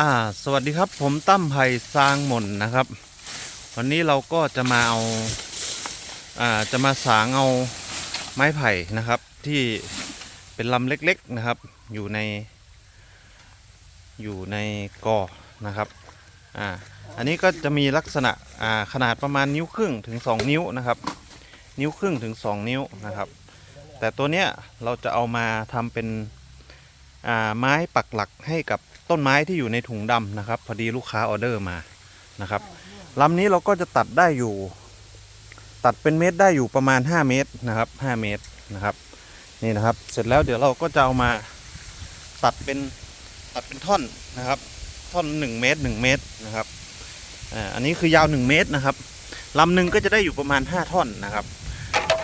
อ่าสวัสดีครับผมตั้มไผ่ซางหม่นนะครับ วันนี้เราก็จะมาเอาอ่าจะมาสางเอาไม้ไผ่นะครับ ที่เป็นลำเล็กๆนะครับ อยู่ใน อยู่ในกอนะครับอ่าอันนี้ก็จะมีลักษณะอ่าขนาดประมาณนิ้วครึ่งถึง 2 นิ้วนะครับ นิ้วครึ่งถึง 2 นิ้วนะครับ แต่ตัวเนี้ยเราจะเอามาทำเป็นอ่าไม้ปักหลักให้กับ ต้นไม้ที่อยู่ในถุงดำนะครับ พอดีลูกค้าออเดอร์มานะครับลำนี้เราก็จะตัดได้อยู่ ตัดเป็นเมตรได้อยู่ประมาณ 5 เมตรนะครับ 5 เมตรนะครับนี่นะครับ เสร็จแล้วเดี๋ยวเราก็จะเอามาตัดเป็นตัดเป็นท่อนนะครับ ท่อน 1 เมตร 1 เมตรนะครับอ่าอันนี้คือยาว 1 เมตรนะครับลำหนึ่งก็จะได้อยู่ประมาณ 5 ท่อนนะครับ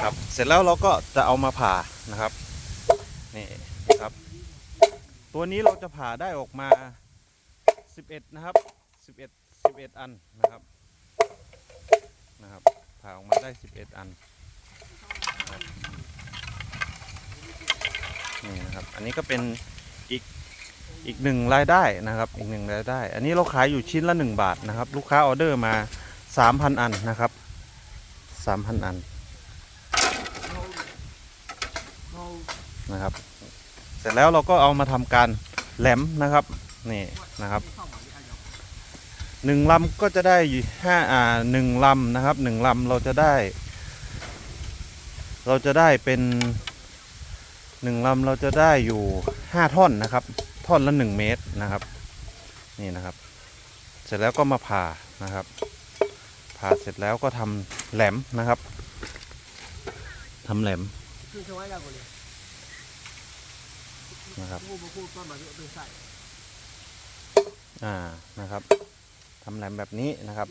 ครับ เสร็จแล้วเราก็จะเอามาผ่านะครับนี่นะครับ ตัวนี้เราจะผ่าได้ออกมา 11 นะครับ 11 11 อันนะครับนะครับ ผ่าออกมาได้ 11 อันนะี่นะครับ อันนี้ก็เป็นอีกอีกหนึ่งรายได้นะครับ อีกหนึ่งรายได้ อันนี้เราขายอยู่ชิ้นละ 1 บาทนะครับ ลูกค้าออเดอร์มา 3,000 อันนะครับ 3,000 อันนะครับ เสร็จแล้วเราก็เอามาทำการแหลมนะครับนี่นะครับหนึ่งลำก็จะได้ห้าอ่าหนึ่งลำนะครับหนึ่งลำเราจะได้ เราจะได้เป็นหนึ่งลำเราจะได้อยู่ห้าท่อนนะครับ ท่อนละหนึ่งเมตรนะครับ นี่นะครับ เสร็จแล้วก็มาผ่านะครับ ผ่าเสร็จแล้วก็ทำแหลมนะครับทำแหลม คือจะไว้แล้วก็เลย นะครับพูดมาพูดก็มาเอาไปใส่อ่านะครับทำแหลมแบบนี้นะครับ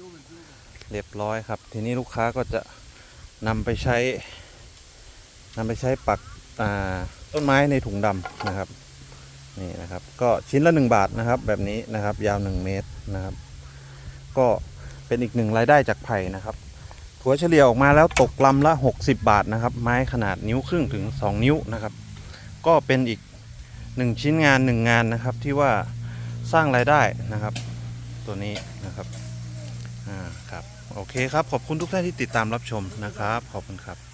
เรียบร้อยครับ ทีนี้ลูกค้าก็จะนำไปใช้นำไปใช้ปักต้นไม้ในถุงดำนะครับนี่นะครับ ก็ชิ้นละ 1 บาทนะครับ แบบนี้นะครับ ยาว 1 เมตรนะครับ ก็เป็นอีกหนึ่งรายได้จากไผ่นะครับถั่วเฉลี่ยออกมาแล้วตกลำละ 60 บาทนะครับ ไม้ขนาดนิ้วครึ่งถึง 2 นิ้วนะครับ ก็เป็นอีก หนึ่งชิ้นงานหนึ่งงานนะครับที่ว่าสร้างรายได้นะครับ ตัวนี้นะครับอ่าครับโอเคครับขอบคุณทุกท่านที่ติดตามรับชมนะครับ ขอบคุณครับ